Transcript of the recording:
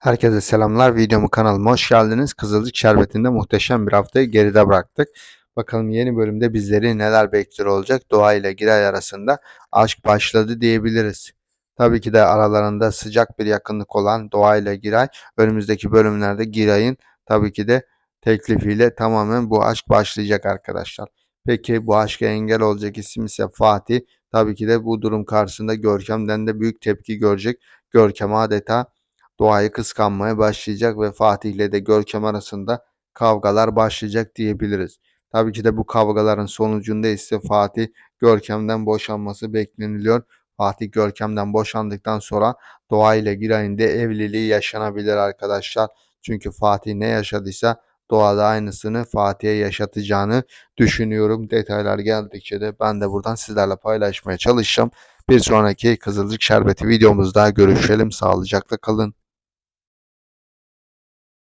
Herkese selamlar. Videomu kanalıma hoş geldiniz. Kızılcık Şerbeti'nde muhteşem bir haftayı geride bıraktık. Bakalım yeni bölümde bizleri neler bekliyor olacak. Doğa ile Giray arasında aşk başladı diyebiliriz. Tabii ki de aralarında sıcak bir yakınlık olan Doğa ile Giray önümüzdeki bölümlerde Giray'ın tabii ki de teklifiyle tamamen bu aşk başlayacak arkadaşlar. Peki bu aşka engel olacak isim ise Fatih. Tabii ki de bu durum karşısında Görkem'den de büyük tepki görecek. Görkem adeta Doğayı kıskanmaya başlayacak ve Fatih ile de Görkem arasında kavgalar başlayacak diyebiliriz. Tabii ki de bu kavgaların sonucunda ise Fatih Görkem'den boşanması bekleniliyor. Fatih Görkem'den boşandıktan sonra Doğa ile Giray'ın da evliliği yaşanabilir arkadaşlar. Çünkü Fatih ne yaşadıysa Doğada aynısını Fatih'e yaşatacağını düşünüyorum. Detaylar geldikçe de ben de buradan sizlerle paylaşmaya çalışacağım. Bir sonraki Kızılcık Şerbeti videomuzda görüşelim. Sağlıcakla kalın.